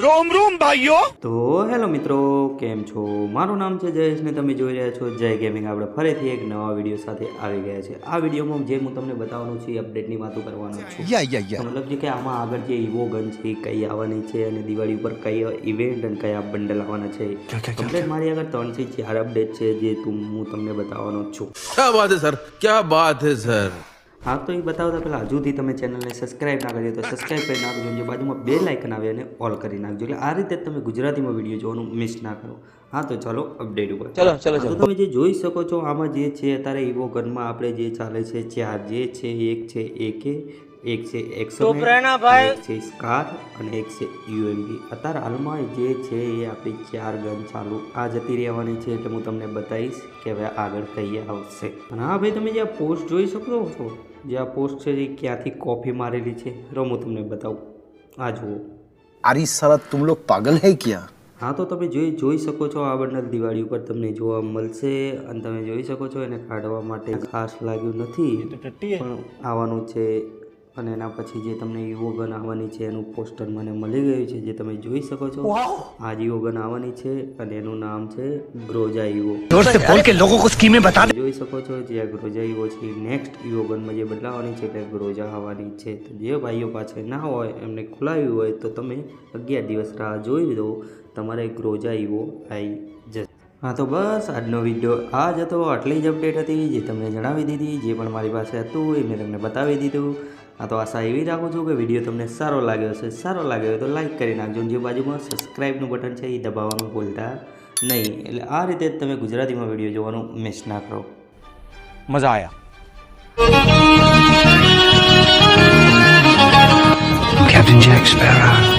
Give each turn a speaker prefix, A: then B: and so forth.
A: રોમ રોમ ભાઈઓ.
B: તો હેલો મિત્રો કેમ છો? મારું નામ છે જયેશ ને તમે જોઈ રહ્યા છો જય ગેમિંગ. આપણે ફરીથી એક નવા વીડિયો સાથે આવી ગયા છે. આ વિડીયોમાં જે હું તમને બતાવવાનું છું અપડેટની વાતો કરવાનું છું. મતલબ કે આમાં આગળ જે ઈવો ગન છે કઈ આવવાની છે અને દિવાળી ઉપર કઈ ઇવેન્ટ અને કયા બંડલ આવવાના છે કમ્પ્લેટ મારી આગળ ત્રણથી ચાર અપડેટ છે જે હું તમને બતાવવાનો છું.
C: ક્યા વાત છે સર ક્યા બાત છે સર
B: હા તો એ બતાવતા પહેલાં હજુથી તમે ચેનલને સબસ્ક્રાઈબ ના કરી તો સબસ્ક્રાઇબ કરી નાખજો જે બાજુમાં બે લાઇકન આવે અને ઓલ કરી નાખજો. એટલે આ રીતે તમે ગુજરાતીમાં વીડિયો જોવાનું મિસ ના કરો. હા તો ચાલો અપડેટ ઉપર. ચલો ચલો તો તમે જે જોઈ શકો છો આમાં જે છે અત્યારે ઇવો ગનમાં આપણે જે ચાલે છે ચાર જે છે એક છે એકે એક છે એક્સો એક છે સ્કાર અને એક છે યુએમબી અત્યારે હાલમાં જે છે એ આપણી ચાર ગન ચાલુ આ જતી રહેવાની છે એટલે હું તમને બતાવીશ કે હવે આગળ કઈ આવશે. અને હા ભાઈ તમે જે આ પોસ્ટ જોઈ શકો છો જે આ પોસ્ટ છે એ ક્યાંથી કોફી મારેલી છે? રો હું તમને બતાવું. આ જુઓ.
A: આરી સારા તુમ લોગ પાગલ હે ક્યા?
B: હા તો તમે જોઈ જોઈ શકો છો આ બંડલ દિવાળી ઉપર તમને જોવા મળશે અને તમે જોઈ શકો છો એને કાઢવા માટે ખાસ લાગ્યું નથી. પણ આવવાનું છે અને એના પછી જે તમને યોગન આવવાની છે એનું પોસ્ટર મને મળી ગયું છે જે તમે જોઈ શકો છો. આજ યોગન આવવાની છે અને એનું નામ છે ગ્રોજા ઈવો. જોઈ શકો છો જે આ ગ્રોજા ઈવો છે નેક્સ્ટ યોગનમાં જે બદલાવાની છે તે ગ્રોજા આવવાની છે. જે ભાઈઓ પાસે ના હોય એમને ખુલાવ્યું હોય તો તમે અગિયાર દિવસ રાહ જોઈ દો તમારે ગ્રોજા ઈવો આવી જશે. હા તો બસ આજનો વીડિયો આ જ હતો. આટલી જ અપડેટ હતી જે તમને જણાવી દીધી જે પણ મારી પાસે હતું એ મેં તમને બતાવી દીધું. આ તો આશા એવી રાખું છું કે વીડિયો તમને સારો લાગ્યો હશે. સારો લાગ્યો તો લાઇક કરી નાખજો જે બાજુમાં સબસ્ક્રાઈબનું બટન છે એ દબાવવાનું ભૂલતા નહીં. એટલે આ રીતે તમે ગુજરાતીમાં વીડિયો જોવાનું મિસ ના કરો.
D: મજા આવ્યા Captain Jack Sparrow.